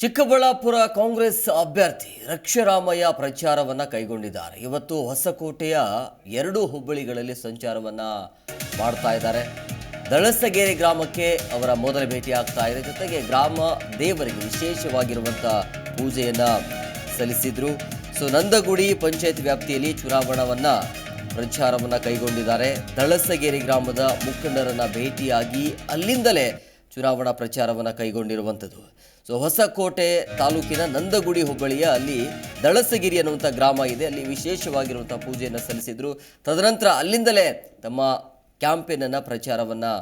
ಚಿಕ್ಕಬಳ್ಳಾಪುರ ಕಾಂಗ್ರೆಸ್ ಅಭ್ಯರ್ಥಿ ರಕ್ಷರಾಮಯ್ಯ ಪ್ರಚಾರವನ್ನ ಕೈಗೊಂಡಿದ್ದಾರೆ. ಇವತ್ತು ಹೊಸಕೋಟೆಯ ಎರಡು ಹುಬ್ಬಳ್ಳಿಗಳಲ್ಲಿ ಸಂಚಾರವನ್ನ ಮಾಡ್ತಾ ಇದ್ದಾರೆ. ದಳಸಗೇರಿ ಗ್ರಾಮಕ್ಕೆ ಅವರ ಮೊದಲ ಭೇಟಿ ಆಗ್ತಾ ಇದೆ. ಜೊತೆಗೆ ಗ್ರಾಮ ದೇವರಿಗೆ ವಿಶೇಷವಾಗಿರುವಂಥ ಪೂಜೆಯನ್ನು ಸಲ್ಲಿಸಿದ್ರು. ಸೊ, ನಂದಗುಡಿ ಪಂಚಾಯತ್ ವ್ಯಾಪ್ತಿಯಲ್ಲಿ ಚುನಾವಣವನ್ನ ಪ್ರಚಾರವನ್ನ ಕೈಗೊಂಡಿದ್ದಾರೆ. ದಳಸಗೇರಿ ಗ್ರಾಮದ ಮುಖಂಡರನ್ನು ಭೇಟಿಯಾಗಿ ಅಲ್ಲಿಂದಲೇ ಚುನಾವಣಾ ಪ್ರಚಾರವನ್ನು ಕೈಗೊಂಡಿರುವಂಥದ್ದು ಸೊ ಹೊಸಕೋಟೆ ತಾಲೂಕಿನ ನಂದಗುಡಿ ಹೋಬಳಿಯ ಅಲ್ಲಿ ದಳಸಗಿರಿ ಅನ್ನುವಂಥ ಗ್ರಾಮ ಇದೆ. ಅಲ್ಲಿ ವಿಶೇಷವಾಗಿರುವಂಥ ಪೂಜೆಯನ್ನು ಸಲ್ಲಿಸಿದರು. ತದನಂತರ ಅಲ್ಲಿಂದಲೇ ತಮ್ಮ ಕ್ಯಾಂಪೇನನ್ನು ಪ್ರಚಾರವನ್ನು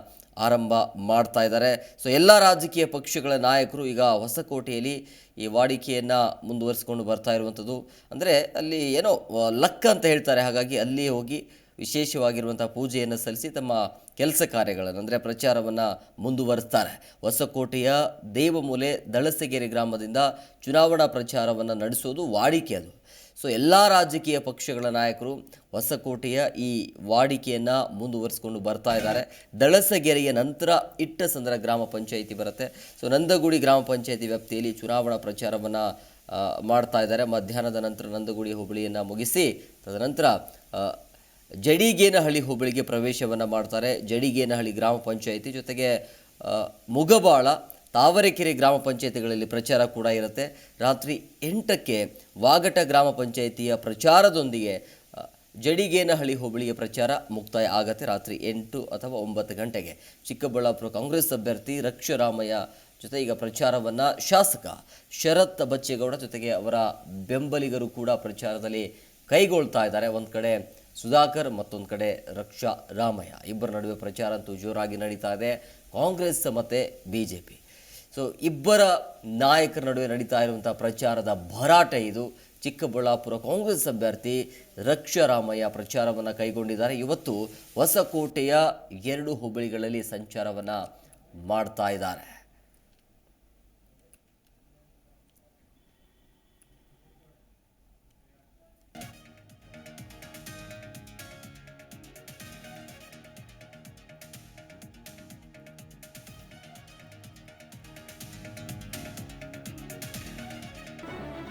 ಆರಂಭ ಮಾಡ್ತಾ ಇದ್ದಾರೆ. ಸೊ ಎಲ್ಲ ರಾಜಕೀಯ ಪಕ್ಷಗಳ ನಾಯಕರು ಈಗ ಹೊಸಕೋಟೆಯಲ್ಲಿ ಈ ವಾಡಿಕೆಯನ್ನು ಮುಂದುವರಿಸಿಕೊಂಡು ಬರ್ತಾ ಇರುವಂಥದ್ದು. ಅಂದರೆ ಅಲ್ಲಿ ಏನೋ ಲಕ್ ಅಂತ ಹೇಳ್ತಾರೆ. ಹಾಗಾಗಿ ಅಲ್ಲಿ ಹೋಗಿ ವಿಶೇಷವಾಗಿರುವಂಥ ಪೂಜೆಯನ್ನು ಸಲ್ಲಿಸಿ ತಮ್ಮ ಕೆಲಸ ಕಾರ್ಯಗಳನ್ನು, ಅಂದರೆ ಪ್ರಚಾರವನ್ನು ಮುಂದುವರಿಸ್ತಾರೆ. ಹೊಸಕೋಟೆಯ ದೇವಮೂಲೆ ದಳಸಗೆರೆ ಗ್ರಾಮದಿಂದ ಚುನಾವಣಾ ಪ್ರಚಾರವನ್ನು ನಡೆಸೋದು ವಾಡಿಕೆ ಅದು. ಸೊ ಎಲ್ಲ ರಾಜಕೀಯ ಪಕ್ಷಗಳ ನಾಯಕರು ಹೊಸಕೋಟೆಯ ಈ ವಾಡಿಕೆಯನ್ನು ಮುಂದುವರಿಸಿಕೊಂಡು ಬರ್ತಾ ಇದ್ದಾರೆ. ದಳಸಗೆರೆಯ ನಂತರ ಇಟ್ಟಸಂದ್ರ ಗ್ರಾಮ ಪಂಚಾಯಿತಿ ಬರುತ್ತೆ. ಸೊ ನಂದಗುಡಿ ಗ್ರಾಮ ಪಂಚಾಯಿತಿ ವ್ಯಾಪ್ತಿಯಲ್ಲಿ ಚುನಾವಣಾ ಪ್ರಚಾರವನ್ನು ಮಾಡ್ತಾ ಇದ್ದಾರೆ. ಮಧ್ಯಾಹ್ನದ ನಂತರ ನಂದಗುಡಿ ಹೋಬಳಿಯನ್ನು ಮುಗಿಸಿ, ತದನಂತರ ಜಡಿಗೇನಹಳ್ಳಿ ಹೋಬಳಿಗೆ ಪ್ರವೇಶವನ್ನು ಮಾಡ್ತಾರೆ. ಜಡಿಗೇನಹಳ್ಳಿ ಗ್ರಾಮ ಪಂಚಾಯಿತಿ ಜೊತೆಗೆ ಮುಗಬಾಳ, ತಾವರೆಕೆರೆ ಗ್ರಾಮ ಪಂಚಾಯಿತಿಗಳಲ್ಲಿ ಪ್ರಚಾರ ಕೂಡ ಇರುತ್ತೆ. ರಾತ್ರಿ ಎಂಟಕ್ಕೆ ವಾಗಟ ಗ್ರಾಮ ಪಂಚಾಯಿತಿಯ ಪ್ರಚಾರದೊಂದಿಗೆ ಜಡಿಗೇನಹಳ್ಳಿ ಹೋಬಳಿಯ ಪ್ರಚಾರ ಮುಕ್ತಾಯ ಆಗತ್ತೆ ರಾತ್ರಿ ಎಂಟು ಅಥವಾ ಒಂಬತ್ತು ಗಂಟೆಗೆ. ಚಿಕ್ಕಬಳ್ಳಾಪುರ ಕಾಂಗ್ರೆಸ್ ಅಭ್ಯರ್ಥಿ ರಕ್ಷರಾಮಯ್ಯ ಜೊತೆ ಈಗ ಪ್ರಚಾರವನ್ನು ಶಾಸಕ ಶರತ್ ಬಚ್ಚೇಗೌಡ ಜೊತೆಗೆ ಅವರ ಬೆಂಬಲಿಗರು ಕೂಡ ಪ್ರಚಾರದಲ್ಲಿ ಕೈಗೊಳ್ತಾ ಇದ್ದಾರೆ. ಒಂದು ಕಡೆ ಸುಧಾಕರ್ ಮತ್ತೊಂದು ಕಡೆ ರಕ್ಷಾ ರಾಮಯ್ಯ. ಇಬ್ಬರ ನಡುವೆ ಪ್ರಚಾರ ಅಂತೂ ಜೋರಾಗಿ ನಡೀತಾ ಇದೆ. ಕಾಂಗ್ರೆಸ್ ಮತ್ತು ಬಿ ಜೆ ಪಿ ಸೊ ಇಬ್ಬರ ನಾಯಕರ ನಡುವೆ ನಡೀತಾ ಇರುವಂಥ ಪ್ರಚಾರದ ಭರಾಟೆ ಇದು. ಚಿಕ್ಕಬಳ್ಳಾಪುರ ಕಾಂಗ್ರೆಸ್ ಅಭ್ಯರ್ಥಿ ರಕ್ಷರಾಮಯ್ಯ ಪ್ರಚಾರವನ್ನು ಕೈಗೊಂಡಿದ್ದಾರೆ. ಇವತ್ತು ಹೊಸಕೋಟೆಯ ಎರಡು ಹುಬ್ಬಳ್ಳಿಗಳಲ್ಲಿ ಸಂಚಾರವನ್ನು ಮಾಡ್ತಾ ಇದ್ದಾರೆ.